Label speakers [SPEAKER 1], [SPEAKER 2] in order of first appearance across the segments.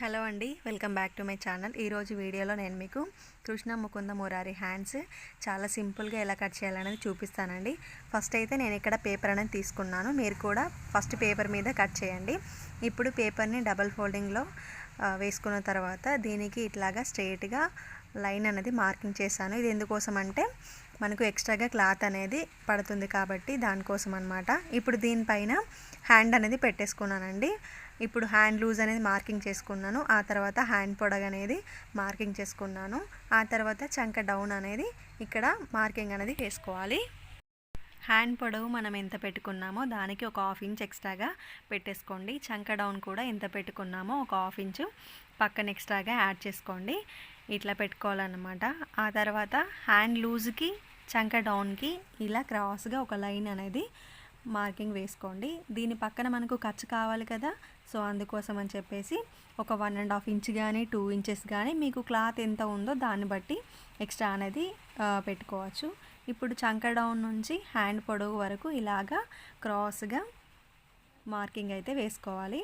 [SPEAKER 1] Hello అండి welcome back to my channel. ఈరోజు వీడియోలో నేను మీకు కృష్ణ ముకుంద మురారి హ్యాండ్స్ చాలా సింపుల్గా ఎలా కట్ చేయాలనేది చూపిస్తానండి. ఫస్ట్ అయితే నేను ఇక్కడ పేపర్ అనేది తీసుకున్నాను. మీరు కూడా ఫస్ట్ పేపర్ మీద కట్ చేయండి. ఇప్పుడు పేపర్ని డబల్ ఫోల్డింగ్లో వేసుకున్న తర్వాత దీనికి ఇట్లాగా స్ట్రెయిట్గా లైన్ అనేది మార్కింగ్ చేశాను. ఇది ఎందుకోసం అంటే మనకు ఎక్స్ట్రాగా క్లాత్ అనేది పడుతుంది కాబట్టి దానికోసం అనమాట ఇప్పుడు దీనిపైన హ్యాండ్ అనేది పెట్టేసుకున్నానండి. ఇప్పుడు హ్యాండ్ లూజ్ అనేది మార్కింగ్ చేసుకున్నాను. ఆ తర్వాత హ్యాండ్ పొడగ అనేది మార్కింగ్ చేసుకున్నాను. ఆ తర్వాత చంక డౌన్ అనేది ఇక్కడ మార్కింగ్ అనేది చేసుకోవాలి. హ్యాండ్ పొడవు మనం ఎంత పెట్టుకున్నామో దానికి ఒక హాఫ్ ఇంచ్ ఎక్స్ట్రాగా పెట్టేసుకోండి. చంక డౌన్ కూడా ఎంత పెట్టుకున్నామో ఒక హాఫ్ ఇంచు పక్కన ఎక్స్ట్రాగా యాడ్ చేసుకోండి. ఇట్లా పెట్టుకోవాలన్నమాట. ఆ తర్వాత హ్యాండ్ లూజ్కి చంక డౌన్కి ఇలా క్రాస్గా ఒక లైన్ అనేది మార్కింగ్ వేసుకోండి. దీని పక్కన మనకు ఖర్చు కావాలి కదా సో అందుకోసం అని చెప్పేసి ఒక వన్ అండ్ హాఫ్ ఇంచ్ కానీ టూ ఇంచెస్ కానీ మీకు క్లాత్ ఎంత ఉందో దాన్ని బట్టి ఎక్స్ట్రా అనేది పెట్టుకోవచ్చు. ఇప్పుడు చంక డౌన్ నుంచి హ్యాండ్ పొడవు వరకు ఇలాగా క్రాస్గా మార్కింగ్ అయితే వేసుకోవాలి.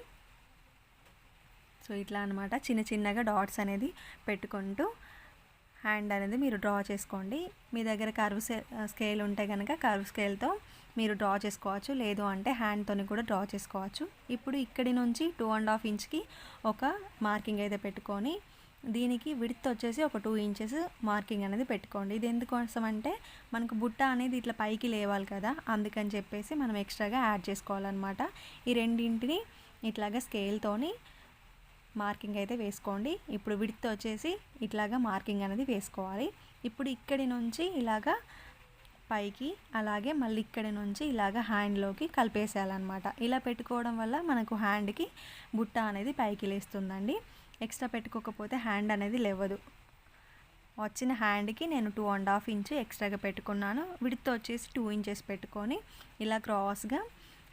[SPEAKER 1] సో ఇట్లా అనమాట చిన్న చిన్నగా డాట్స్ అనేది పెట్టుకుంటూ హ్యాండ్ అనేది మీరు డ్రా చేసుకోండి. మీ దగ్గర కర్వ్ స్కేల్ ఉంటే కనుక కర్వ్ స్కేల్తో మీరు డ్రా చేసుకోవచ్చు. లేదు అంటే హ్యాండ్తోని కూడా డ్రా చేసుకోవచ్చు. ఇప్పుడు ఇక్కడి నుంచి టూ అండ్ హాఫ్ ఇంచ్కి ఒక మార్కింగ్ అయితే పెట్టుకొని దీనికి విడ్త్ వచ్చేసి ఒక టూ ఇంచెస్ మార్కింగ్ అనేది పెట్టుకోండి. ఇది ఎందుకోసం అంటే మనకు బుట్ట అనేది ఇట్లా పైకి లేవాలి కదా అందుకని చెప్పేసి మనం ఎక్స్ట్రాగా యాడ్ చేసుకోవాలన్నమాట. ఈ రెండింటిని ఇట్లాగా స్కేల్తోని మార్కింగ్ అయితే వేసుకోండి. ఇప్పుడు విడితో వచ్చేసి ఇట్లాగా మార్కింగ్ అనేది వేసుకోవాలి. ఇప్పుడు ఇక్కడి నుంచి ఇలాగా పైకి అలాగే మళ్ళీ ఇక్కడి నుంచి ఇలాగ హ్యాండ్లోకి కలిపేసేయాలన్నమాట. ఇలా పెట్టుకోవడం వల్ల మనకు హ్యాండ్కి బుట్ట అనేది పైకి లేస్తుందండి. ఎక్స్ట్రా పెట్టుకోకపోతే హ్యాండ్ అనేది లేవదు వచ్చిన హ్యాండ్కి నేను టూ అండ్ హాఫ్ ఇంచ్ ఎక్స్ట్రాగా పెట్టుకున్నాను. విడితో వచ్చేసి టూ ఇంచెస్ పెట్టుకొని ఇలా క్రాస్గా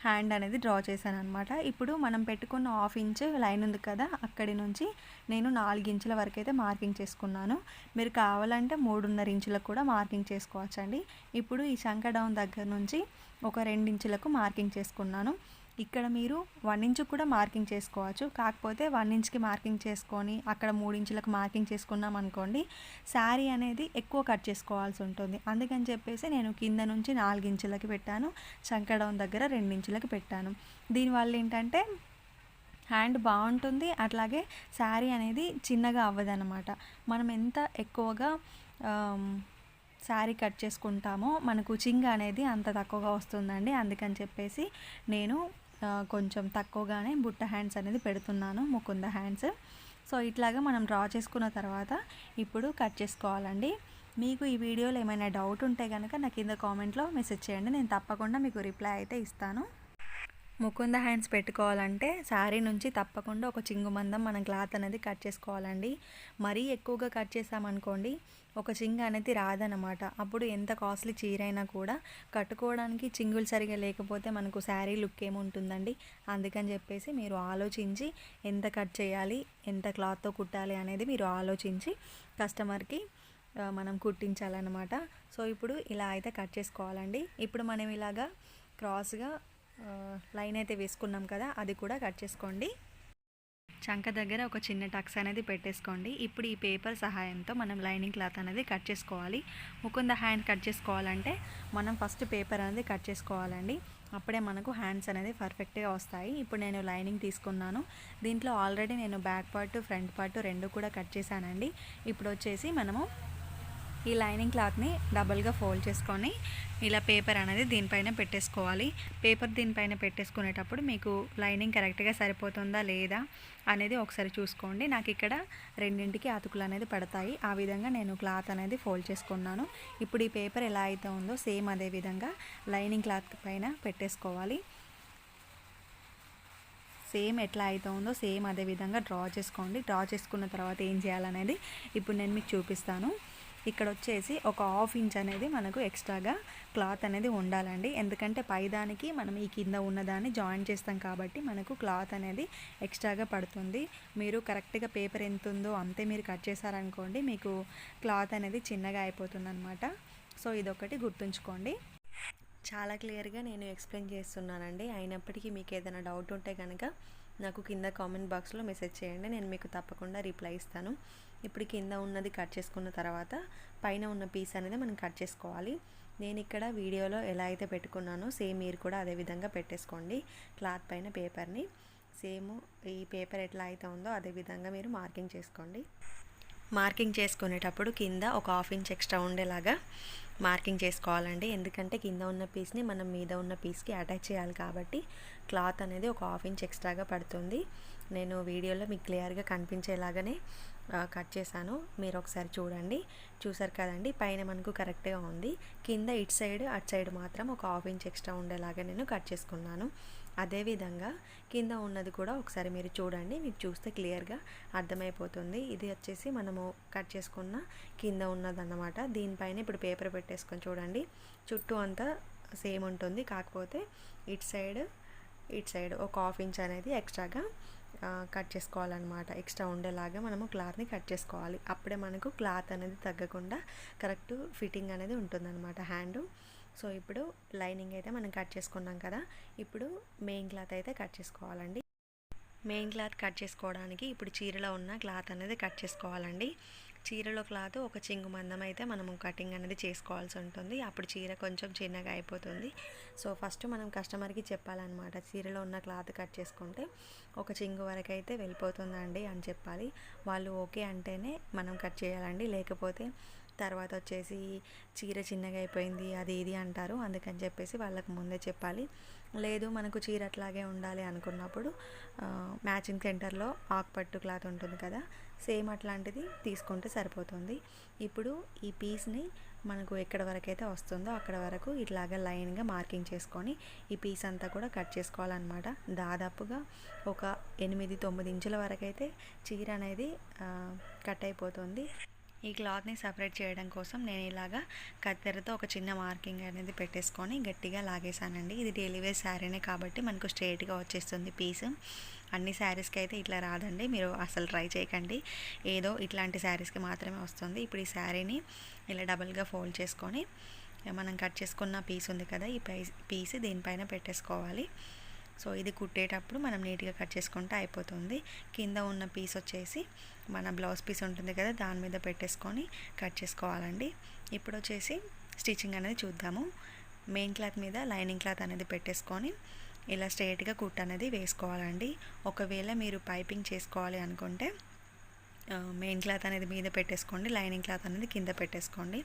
[SPEAKER 1] హ్యాండ్ అనేది డ్రా చేశాను అనమాట ఇప్పుడు మనం పెట్టుకున్న హాఫ్ ఇంచ్ లైన్ ఉంది కదా అక్కడి నుంచి నేను నాలుగు ఇంచుల వరకు అయితే మార్కింగ్ చేసుకున్నాను. మీరు కావాలంటే మూడున్నర ఇంచులకు కూడా మార్కింగ్ చేసుకోవచ్చండి. ఇప్పుడు ఈ శంక డౌన్ దగ్గర నుంచి ఒక రెండు ఇంచులకు మార్కింగ్ చేసుకున్నాను. ఇక్కడ మీరు వన్ ఇంచ్ కూడా మార్కింగ్ చేసుకోవచ్చు. కాకపోతే వన్ ఇంచ్కి మార్కింగ్ చేసుకొని అక్కడ మూడు ఇంచులకు మార్కింగ్ చేసుకున్నాం అనుకోండి శారీ అనేది ఎక్కువ కట్ చేసుకోవాల్సి ఉంటుంది. అందుకని చెప్పేసి నేను కింద నుంచి నాలుగు ఇంచులకి పెట్టాను చంకడౌన్ దగ్గర రెండు పెట్టాను. దీనివల్ల ఏంటంటే హ్యాండ్ బాగుంటుంది అట్లాగే శారీ అనేది చిన్నగా అవ్వదనమాట మనం ఎంత ఎక్కువగా శారీ కట్ చేసుకుంటామో మనకు చింగ్ అనేది అంత తక్కువగా వస్తుందండి. అందుకని చెప్పేసి నేను కొంచెం తక్కువగానే బుట్ట హ్యాండ్స్ అనేది పెడుతున్నాను ముకుంద హ్యాండ్స్. సో ఇట్లాగా మనం డ్రా చేసుకున్న తర్వాత ఇప్పుడు కట్ చేసుకోవాలండి. మీకు ఈ వీడియోలో ఏమైనా డౌట్ ఉంటే కనుక నాకు కింద కామెంట్లో మెసేజ్ చేయండి. నేను తప్పకుండా మీకు రిప్లై అయితే ఇస్తాను. ముకుంద హ్యాండ్స్ పెట్టుకోవాలంటే శారీ నుంచి తప్పకుండా ఒక చింగు మందం మనం క్లాత్ అనేది కట్ చేసుకోవాలండి. మరీ ఎక్కువగా కట్ చేసామనుకోండి ఒక చింగు అనేది రాదనమాట అప్పుడు ఎంత కాస్ట్లీ చీర అయినా కూడా కట్టుకోవడానికి చింగులు సరిగా లేకపోతే మనకు శారీ లుక్ ఏముంటుందండి? అందుకని చెప్పేసి మీరు ఆలోచించి ఎంత కట్ చేయాలి ఎంత క్లాత్తో కుట్టాలి అనేది మీరు ఆలోచించి కస్టమర్కి మనం కుట్టించాలన్నమాట. సో ఇప్పుడు ఇలా అయితే కట్ చేసుకోవాలండి. ఇప్పుడు మనం ఇలాగా క్రాస్గా లైన్ అయితే వేసుకున్నాం కదా అది కూడా కట్ చేసుకోండి. చంక దగ్గర ఒక చిన్న టక్స్ అనేది పెట్టేసుకోండి. ఇప్పుడు ఈ పేపర్ సహాయంతో మనం లైనింగ్ క్లాత్ అనేది కట్ చేసుకోవాలి. ముకుంద హ్యాండ్ కట్ చేసుకోవాలంటే మనం ఫస్ట్ పేపర్ అనేది కట్ చేసుకోవాలండి. అప్పుడే మనకు హ్యాండ్స్ అనేది పర్ఫెక్ట్గా వస్తాయి. ఇప్పుడు నేను లైనింగ్ తీసుకున్నాను. దీంట్లో ఆల్రెడీ నేను బ్యాక్ పార్ట్ ఫ్రంట్ పార్ట్ రెండు కూడా కట్ చేశానండి. ఇప్పుడు వచ్చేసి మనము ఈ లైనింగ్ క్లాత్ని డబల్గా ఫోల్డ్ చేసుకొని ఇలా పేపర్ అనేది దీనిపైన పెట్టేసుకోవాలి. పేపర్ దీనిపైన పెట్టేసుకునేటప్పుడు మీకు లైనింగ్ కరెక్ట్గా సరిపోతుందా లేదా అనేది ఒకసారి చూసుకోండి. నాకు ఇక్కడ రెండింటికి అతుకులు అనేది పడతాయి. ఆ విధంగా నేను క్లాత్ అనేది ఫోల్డ్ చేసుకున్నాను. ఇప్పుడు ఈ పేపర్ ఎలా అయితే ఉందో సేమ్ అదే విధంగా లైనింగ్ క్లాత్ పైన పెట్టేసుకోవాలి. సేమ్ ఎట్లా అయితే ఉందో సేమ్ అదే విధంగా డ్రా చేసుకోండి. డ్రా చేసుకున్న తర్వాత ఏం చేయాలనేది ఇప్పుడు నేను మీకు చూపిస్తాను. ఇక్కడ వచ్చేసి ఒక హాఫ్ ఇంచ్ అనేది మనకు ఎక్స్ట్రాగా క్లాత్ అనేది ఉండాలండి. ఎందుకంటే పైదానికి మనం ఈ కింద ఉన్నదాన్ని జాయిన్ చేస్తాం కాబట్టి మనకు క్లాత్ అనేది ఎక్స్ట్రాగా పడుతుంది. మీరు కరెక్ట్గా పేపర్ ఎంత ఉందో అంతే మీరు కట్ చేశారనుకోండి మీకు క్లాత్ అనేది చిన్నగా అయిపోతుంది అనమాట సో ఇదొకటి గుర్తుంచుకోండి. చాలా క్లియర్గా నేను ఎక్స్ప్లెయిన్ చేస్తున్నానండి. అయినప్పటికీ మీకు ఏదైనా డౌట్ ఉంటే కనుక నాకు కింద కామెంట్ బాక్స్లో మెసేజ్ చేయండి. నేను మీకు తప్పకుండా రిప్లై ఇస్తాను. ఇప్పుడు కింద ఉన్నది కట్ చేసుకున్న తర్వాత పైన ఉన్న పీస్ అనేది మనం కట్ చేసుకోవాలి. నేను ఇక్కడ వీడియోలో ఎలా అయితే పెట్టుకున్నానో సేమ్ మీరు కూడా అదే విధంగా పెట్టేసుకోండి. క్లాత్ పైన పేపర్ని. సేమ్ ఈ పేపర్ ఎట్లా అయితే ఉందో అదే విధంగా మీరు మార్కింగ్ చేసుకోండి. మార్కింగ్ చేసుకునేటప్పుడు కింద ఒక హాఫ్ ఇంచ్ ఎక్స్ట్రా ఉండేలాగా మార్కింగ్ చేసుకోవాలండి. ఎందుకంటే కింద ఉన్న పీస్ని మనం మీద ఉన్న పీస్కి అటాచ్ చేయాలి కాబట్టి క్లాత్ అనేది ఒక హాఫ్ ఇంచ్ ఎక్స్ట్రాగా పడుతుంది. నేను వీడియోలో మీకు క్లియర్గా కనిపించేలాగానే కట్ చేశాను. మీరు ఒకసారి చూడండి. చూసారు కదండి? పైన మనకు కరెక్ట్గా ఉంది. కింద ఇటు సైడ్ అటు సైడ్ మాత్రం ఒక హాఫ్ ఇంచ్ ఎక్స్ట్రా ఉండేలాగా నేను కట్ చేసుకున్నాను. అదేవిధంగా కింద ఉన్నది కూడా ఒకసారి మీరు చూడండి. మీకు చూస్తే క్లియర్గా అర్థమైపోతుంది. ఇది వచ్చేసి మనము కట్ చేసుకున్న కింద ఉన్నదన్నమాట. దీనిపైన ఇప్పుడు పేపర్ పెట్టేసుకొని చూడండి. చుట్టూ అంతా సేమ్ ఉంటుంది. కాకపోతే ఇటు సైడ్ ఇటు సైడ్ ఒక హాఫ్ ఇంచ్ అనేది ఎక్స్ట్రాగా కట్ చేసుకోవాలన్నమాట. ఎక్స్ట్రా ఉండేలాగా మనము క్లాత్ని కట్ చేసుకోవాలి. అప్పుడే మనకు క్లాత్ అనేది తగ్గకుండా కరెక్ట్ ఫిట్టింగ్ అనేది ఉంటుందన్నమాట హ్యాండ్. సో ఇప్పుడు లైనింగ్ అయితే మనం కట్ చేసుకున్నాం కదా ఇప్పుడు మెయిన్ క్లాత్ అయితే కట్ చేసుకోవాలండి. మెయిన్ క్లాత్ కట్ చేసుకోవడానికి ఇప్పుడు చీరలో ఉన్న క్లాత్ అనేది కట్ చేసుకోవాలండి. చీరలో క్లాత్ ఒక చింగు మందం అయితే మనము కటింగ్ అనేది చేసుకోవాల్సి ఉంటుంది. అప్పుడు చీర కొంచెం చిన్నగా అయిపోతుంది. సో ఫస్ట్ మనం కస్టమర్కి చెప్పాలన్నమాట చీరలో ఉన్న క్లాత్ కట్ చేసుకుంటే ఒక చింగు వరకు అయితే వెళ్ళిపోతుందండి అని చెప్పాలి. వాళ్ళు ఓకే అంటేనే మనం కట్ చేయాలండి. లేకపోతే తర్వాత వచ్చేసి చీర చిన్నగా అయిపోయింది అది ఇది అంటారు. అందుకని చెప్పేసి వాళ్ళకు ముందే చెప్పాలి. లేదు మనకు చీర అట్లాగే ఉండాలి అనుకున్నప్పుడు మ్యాచింగ్ సెంటర్లో ఆకుపట్టు క్లాత్ ఉంటుంది కదా సేమ్ అట్లాంటిది తీసుకుంటే సరిపోతుంది. ఇప్పుడు ఈ పీస్ని మనకు ఎక్కడ వరకు అయితే వస్తుందో అక్కడ వరకు ఇట్లాగా లైన్గా మార్కింగ్ చేసుకొని ఈ పీస్ అంతా కూడా కట్ చేసుకోవాలన్నమాట. దాదాపుగా ఒక ఎనిమిది తొమ్మిది ఇంచుల వరకు అయితే చీర అనేది కట్ అయిపోతుంది. ఈ క్లాత్ని సపరేట్ చేయడం కోసం నేను ఇలాగా కత్తెరతో ఒక చిన్న మార్కింగ్ అనేది పెట్టేసుకొని గట్టిగా లాగేసానండి ఇది డైలీ వేర్ శారీనే కాబట్టి మనకు స్ట్రేట్గా వచ్చేస్తుంది పీస్. అన్ని శారీస్కి అయితే ఇట్లా రాదండి. మీరు అసలు ట్రై చేయకండి. ఏదో ఇట్లాంటి శారీస్కి మాత్రమే వస్తుంది. ఇప్పుడు ఈ శారీని ఇలా డబుల్గా ఫోల్డ్ చేసుకొని మనం కట్ చేసుకున్న పీస్ ఉంది కదా ఈ పీస్ పీస్ దీనిపైన పెట్టేసుకోవాలి. సో ఇది కుట్టేటప్పుడు మనం నీట్గా కట్ చేసుకుంటే అయిపోతుంది. కింద ఉన్న పీస్ వచ్చేసి మన బ్లౌజ్ పీస్ ఉంటుంది కదా దాని మీద పెట్టేసుకొని కట్ చేసుకోవాలండి. ఇప్పుడు వచ్చేసి స్టిచ్చింగ్ అనేది చూద్దాము. మెయిన్ క్లాత్ మీద లైనింగ్ క్లాత్ అనేది పెట్టేసుకొని ఇలా స్ట్రైట్గా కుట్ అనేది వేసుకోవాలండి. ఒకవేళ మీరు పైపింగ్ చేసుకోవాలి అనుకుంటే మెయిన్ క్లాత్ అనేది మీద పెట్టేసుకోండి లైనింగ్ క్లాత్ అనేది కింద పెట్టేసుకోండి.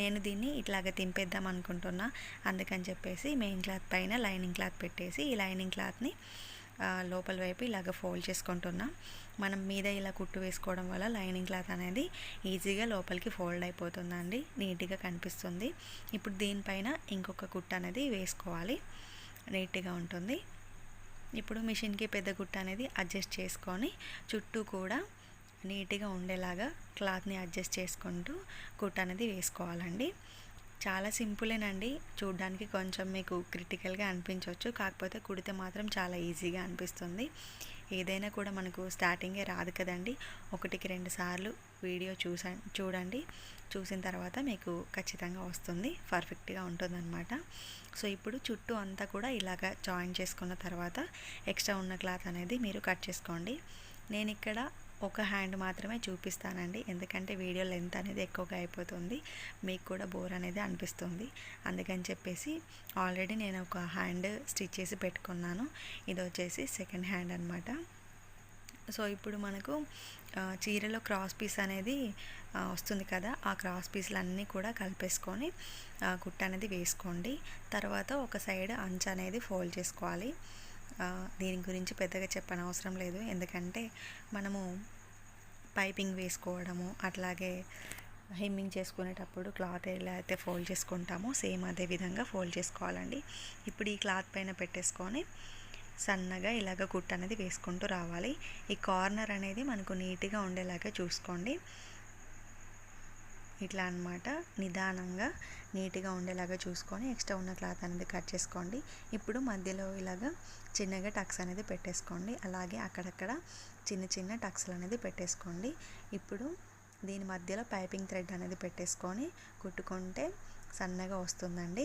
[SPEAKER 1] నేను దీన్ని ఇట్లాగ తింపేద్దాం అనుకుంటున్నా. అందుకని చెప్పేసి మెయిన్ క్లాత్ పైన లైనింగ్ క్లాత్ పెట్టేసి ఈ లైనింగ్ క్లాత్ని లోపల వైపు ఇలాగ ఫోల్డ్ చేసుకుంటున్నా. మనం మీద ఇలా కుట్టు వేసుకోవడం వల్ల లైనింగ్ క్లాత్ అనేది ఈజీగా లోపలికి ఫోల్డ్ అయిపోతుందండి నీట్గా కనిపిస్తుంది. ఇప్పుడు దీనిపైన ఇంకొక కుట్టు అనేది వేసుకోవాలి. నీట్గా ఉంటుంది. ఇప్పుడు మిషన్కి పెద్ద గుట్ట అనేది అడ్జస్ట్ చేసుకొని చుట్టూ కూడా నీట్గా ఉండేలాగా క్లాత్ని అడ్జస్ట్ చేసుకుంటూ కుట్ట అనేది వేసుకోవాలండి. చాలా సింపులేనండి. చూడడానికి కొంచెం మీకు క్రిటికల్గా అనిపించవచ్చు కాకపోతే కుడితే మాత్రం చాలా ఈజీగా అనిపిస్తుంది. ఏదైనా కూడా మనకు స్టార్టింగే రాదు కదండి. ఒకటికి రెండు సార్లు వీడియో చూసా చూడండి. చూసిన తర్వాత మీకు ఖచ్చితంగా వస్తుంది. పర్ఫెక్ట్గా ఉంటుందన్నమాట. సో ఇప్పుడు చుట్టూ అంతా కూడా ఇలాగ జాయిన్ చేసుకున్న తర్వాత ఎక్స్ట్రా ఉన్న క్లాత్ అనేది మీరు కట్ చేసుకోండి. నేను ఇక్కడ ఒక హ్యాండ్ మాత్రమే చూపిస్తానండి. ఎందుకంటే వీడియో లెంత్ అనేది ఎక్కువగా అయిపోతుంది. మీకు కూడా బోర్ అనేది అనిపిస్తుంది. అందుకని చెప్పేసి ఆల్రెడీ నేను ఒక హ్యాండ్ స్టిచ్ చేసి పెట్టుకున్నాను. ఇది వచ్చేసి సెకండ్ హ్యాండ్ అనమాట సో ఇప్పుడు మనకు చీరలో క్రాస్ పీస్ అనేది వస్తుంది కదా ఆ క్రాస్ పీస్లన్నీ కూడా కలిపేసుకొని గుట్ట అనేది వేసుకోండి. తర్వాత ఒక సైడ్ అంచు అనేది ఫోల్డ్ చేసుకోవాలి. దీని గురించి పెద్దగా చెప్పనవసరం లేదు. ఎందుకంటే మనము పైపింగ్ వేసుకోవడము అట్లాగే హెమ్మింగ్ చేసుకునేటప్పుడు క్లాత్ ఎలా అయితే ఫోల్డ్ చేసుకుంటామో సేమ్ అదే విధంగా ఫోల్డ్ చేసుకోవాలండి. ఇప్పుడు ఈ క్లాత్ పైన పెట్టేసుకొని సన్నగా ఇలాగ కుట్టు అనేది వేసుకుంటూ రావాలి. ఈ కార్నర్ అనేది మనకు నీట్గా ఉండేలాగా చూసుకోండి. ఇట్లా అనమాట నిదానంగా నీట్గా ఉండేలాగా చూసుకొని ఎక్స్ట్రా ఉన్న క్లాత్ అనేది కట్ చేసుకోండి. ఇప్పుడు మధ్యలో ఇలాగా చిన్నగా టక్స్ అనేది పెట్టేసుకోండి. అలాగే అక్కడక్కడ చిన్న చిన్న టక్స్లు అనేది పెట్టేసుకోండి. ఇప్పుడు దీని మధ్యలో పైపింగ్ థ్రెడ్ అనేది పెట్టేసుకొని కుట్టుకుంటే సన్నగా వస్తుందండి.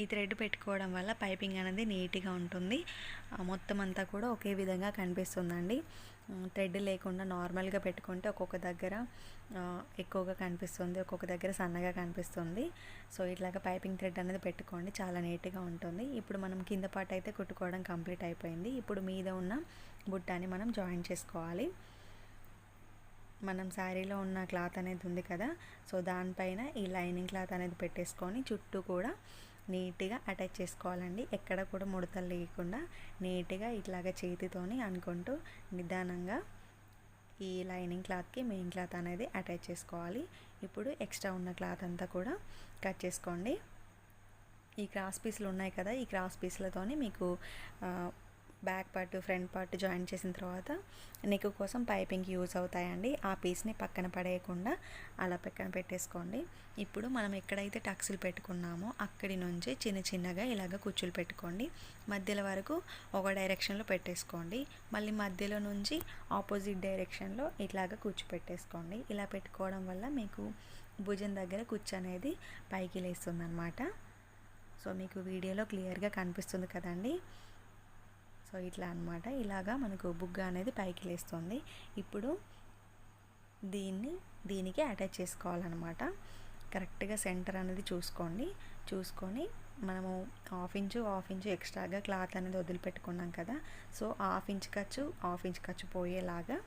[SPEAKER 1] ఈ థ్రెడ్ పెట్టుకోవడం వల్ల పైపింగ్ అనేది నీట్గా ఉంటుంది. మొత్తం అంతా కూడా ఒకే విధంగా కనిపిస్తుందండి. థ్రెడ్ లేకుండా నార్మల్గా పెట్టుకుంటే ఒక్కొక్క దగ్గర ఎక్కువగా కనిపిస్తుంది ఒక్కొక్క దగ్గర సన్నగా కనిపిస్తుంది. సో ఇట్లాగా పైపింగ్ థ్రెడ్ అనేది పెట్టుకోండి చాలా నీట్గా ఉంటుంది. ఇప్పుడు మనం కింద పాట అయితే కుట్టుకోవడం కంప్లీట్ అయిపోయింది. ఇప్పుడు మీద ఉన్న బుట్టాని మనం జాయిన్ చేసుకోవాలి. మనం శారీలో ఉన్న క్లాత్ అనేది ఉంది కదా సో దానిపైన ఈ లైనింగ్ క్లాత్ అనేది పెట్టేసుకొని చుట్టూ కూడా నీట్గా అటాచ్ చేసుకోవాలండి. ఎక్కడ కూడా ముడతలు లేకుండా నీట్గా ఇట్లాగా చేతితోని అనుకుంటూ నిదానంగా ఈ లైనింగ్ క్లాత్కి మెయిన్ క్లాత్ అనేది అటాచ్ చేసుకోవాలి. ఇప్పుడు ఎక్స్ట్రా ఉన్న క్లాత్ అంతా కూడా కట్ చేసుకోండి. ఈ క్రాస్ పీసులు ఉన్నాయి కదా ఈ క్రాస్ పీస్లతోని మీకు back part front part join చేసిన తర్వాత నెక్ కోసం పైపింగ్ యూజ్ అవుతాయండి. ఆ పీస్ని పక్కన పడేయకుండా అలా పక్కన పెట్టేసుకోండి. ఇప్పుడు మనం ఎక్కడైతే టక్స్లు పెట్టుకున్నామో అక్కడి నుంచి చిన్న చిన్నగా ఇలాగ కుచ్చులు పెట్టుకోండి. మధ్యలో వరకు ఒక డైరెక్షన్లో పెట్టేసుకోండి. మళ్ళీ మధ్యలో నుంచి ఆపోజిట్ డైరెక్షన్లో ఇట్లాగ కుచ్చు పెట్టేసుకోండి. ఇలా పెట్టుకోవడం వల్ల మీకు భుజం దగ్గర కుచ్చు అనేది పైకి లేస్తుంది అనమాట సో మీకు వీడియోలో క్లియర్గా కనిపిస్తుంది కదండి. సో ఇట్లా అనమాట ఇలాగా మనకు బుగ్గ అనేది పైకి లేస్తుంది. ఇప్పుడు దీన్ని దీనికి అటాచ్ చేసుకోవాలన్నమాట. కరెక్ట్గా సెంటర్ అనేది చూసుకోండి. చూసుకొని మనము హాఫ్ ఇంచు హాఫ్ ఇంచు ఎక్స్ట్రాగా క్లాత్ అనేది వదిలిపెట్టుకున్నాం కదా. సో హాఫ్ ఇంచ్ ఖర్చు హాఫ్ ఇంచ్ ఖర్చు పోయేలాగా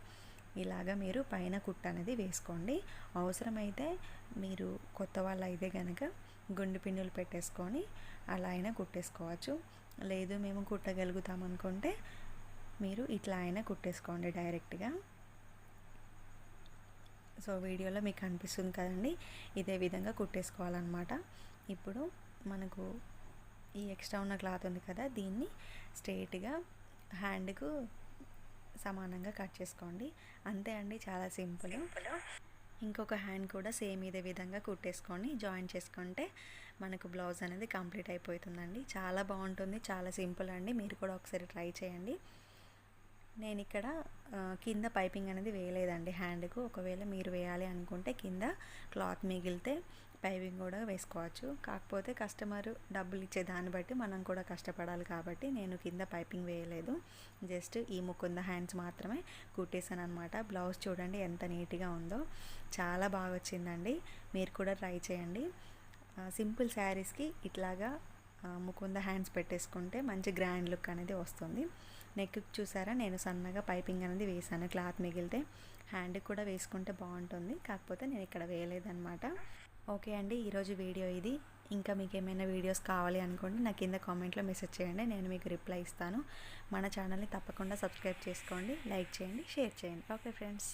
[SPEAKER 1] ఇలాగా మీరు పైన కుట్ట అనేది వేసుకోండి. అవసరమైతే మీరు కొత్త వాళ్ళు అయితే కనుక గుండు పిన్నులు పెట్టేసుకొని అలా అయినా కుట్టేసుకోవచ్చు. లేదు మేము కుట్టగలుగుతాం అనుకుంటే మీరు ఇట్లా అయినా కుట్టేసుకోండి డైరెక్ట్గా. సో వీడియోలో మీకు కనిపిస్తుంది కదండి ఇదే విధంగా కుట్టేసుకోవాలన్నమాట. ఇప్పుడు మనకు ఈ ఎక్స్ట్రా ఉన్న క్లాత్ ఉంది కదా దీన్ని స్ట్రైట్గా హ్యాండ్కు సమానంగా కట్ చేసుకోండి. అంతే అండి చాలా సింపుల్. ఇంకొక హ్యాండ్ కూడా సేమ్ ఇదే విధంగా కుట్టేసుకొని జాయిన్ చేసుకుంటే మనకు బ్లౌజ్ అనేది కంప్లీట్ అయిపోతుందండి. చాలా బాగుంటుంది చాలా సింపుల్ అండి. మీరు కూడా ఒకసారి ట్రై చేయండి. నేను ఇక్కడ కింద పైపింగ్ అనేది వేయలేదండి హ్యాండ్కు. ఒకవేళ మీరు వేయాలి అనుకుంటే కింద క్లాత్ మిగిలితే పైపింగ్ కూడా వేసుకోవచ్చు. కాకపోతే కస్టమర్ డబ్బులు ఇచ్చే దాన్ని బట్టి మనం కూడా కష్టపడాలి కాబట్టి నేను కింద పైపింగ్ వేయలేదు. జస్ట్ ఈ ముకుంద హ్యాండ్స్ మాత్రమే కుట్టేసాను అనమాట బ్లౌజ్ చూడండి ఎంత నీట్గా ఉందో. చాలా బాగా వచ్చిందండి. మీరు కూడా ట్రై చేయండి. సింపుల్ శారీస్కి ఇట్లాగా ముకుంద హ్యాండ్స్ పెట్టేసుకుంటే మంచి గ్రాండ్ లుక్ అనేది వస్తుంది. నెక్ చూసారా నేను సన్నగా పైపింగ్ అనేది వేసాను. క్లాత్ మిగిలితే హ్యాండ్ కూడా వేసుకుంటే బాగుంటుంది. కాకపోతే నేను ఇక్కడ వేయలేదనమాట ఓకే అండి ఈరోజు వీడియో ఇది. ఇంకా మీకు ఏమైనా వీడియోస్ కావాలి అనుకోండి నా కింద కామెంట్లో మెసేజ్ చేయండి నేను మీకు రిప్లై ఇస్తాను. మన ఛానల్ని తప్పకుండా సబ్స్క్రైబ్ చేసుకోండి లైక్ చేయండి షేర్ చేయండి. Okay friends.